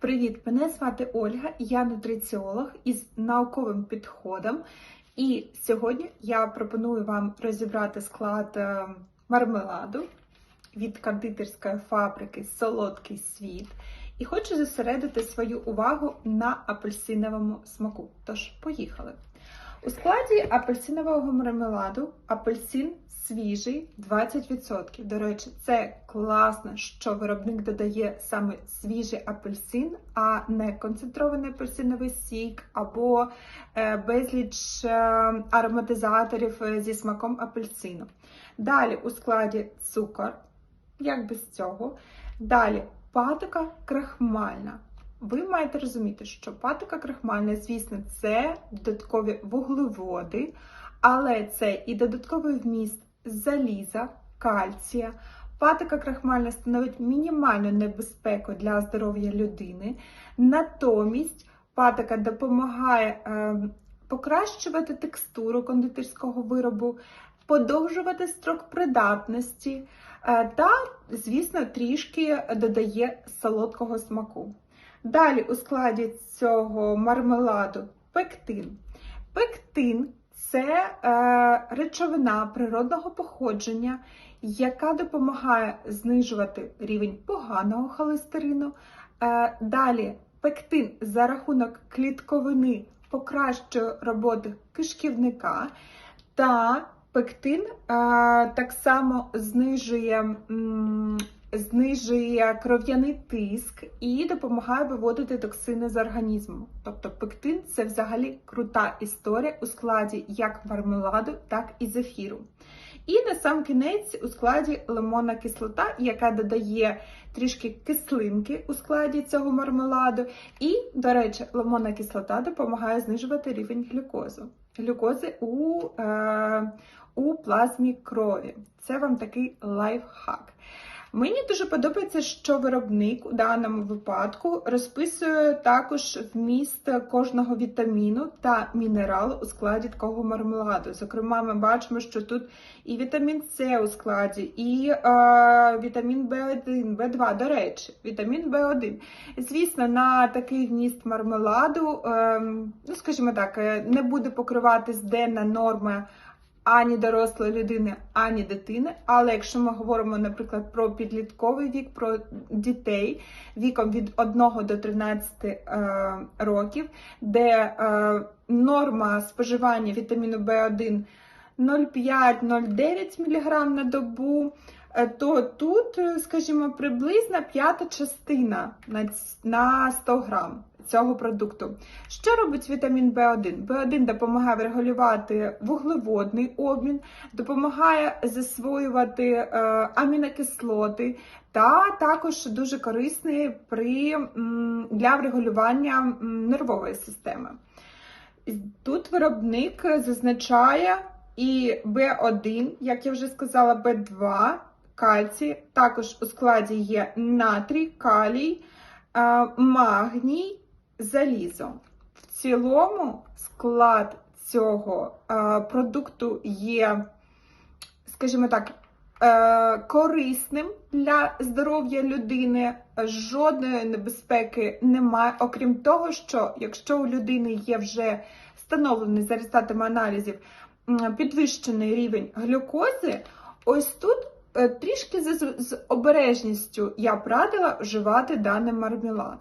Привіт! Мене звати Ольга, я нутриціолог із науковим підходом. І сьогодні я пропоную вам розібрати склад е, мармеладу від кондитерської фабрики Солодкий світ. І хочу зосередити свою увагу на апельсиновому смаку. Тож, поїхали! У складі апельсинового мармеладу апельсин свіжий 20%. До речі, це класно, що виробник додає саме свіжий апельсин, а не концентрований апельсиновий сік або е, безліч е, ароматизаторів е, зі смаком апельсину. Далі у складі цукор, як без цього. Далі патока крахмальна. Ви маєте розуміти, що патока крахмальна, звісно, це додаткові вуглеводи, але це і додатковий вміст заліза, кальція. Патока крахмальна становить мінімальну небезпеку для здоров'я людини. Натомість патока допомагає е, покращувати текстуру кондитерського виробу, подовжувати строк придатності е, та, звісно, трішки додає солодкого смаку. Далі у складі цього мармеладу пектин. Пектин це е, речовина природного походження, яка допомагає знижувати рівень поганого холестерину. Е, далі пектин за рахунок клітковини покращує роботу кишківника, та пектин е, так само знижує. М знижує кров'яний тиск і допомагає виводити токсини з організму. Тобто пектин це взагалі крута історія у складі як мармеладу, так і зефіру. І на сам кінець у складі лимонна кислота, яка додає трішки кислинки у складі цього мармеладу. І, до речі, лимонна кислота допомагає знижувати рівень глюкозу. Глюкози у, е, у плазмі крові. Це вам такий лайфхак. Мені дуже подобається, що виробник у даному випадку розписує також вміст кожного вітаміну та мінералу у складі такого мармеладу. Зокрема, ми бачимо, що тут і вітамін С у складі, і е, вітамін В1, В2. До речі, вітамін В1. Звісно, на такий вміст мармеладу, е, ну скажімо так, е, не буде покриватись денна норма ані дорослої людини, ані дитини. Але якщо ми говоримо, наприклад, про підлітковий вік, про дітей віком від 1 до 13 е, років, де е, норма споживання вітаміну В1 0,5-0,9 мг на добу. е, То тут, е, скажімо, приблизно п'ята частина на на 100 грам цього продукту. Що робить вітамін В1? В1 допомагає регулювати вуглеводний обмін, допомагає засвоювати е, амінокислоти, та також дуже корисний при, для врегулювання нервової системи. Тут виробник зазначає і В1, як я вже сказала, В2, кальцій, також у складі є натрій, калій, е, магній, залізо. В цілому склад цього е, продукту є, скажімо так, е, корисним для здоров'я людини. Жодної небезпеки немає, окрім того, що якщо у людини є вже встановлений за результатами аналізів підвищений рівень глюкози, ось тут е, трішки з, з обережністю я б радила вживати даний мармелад.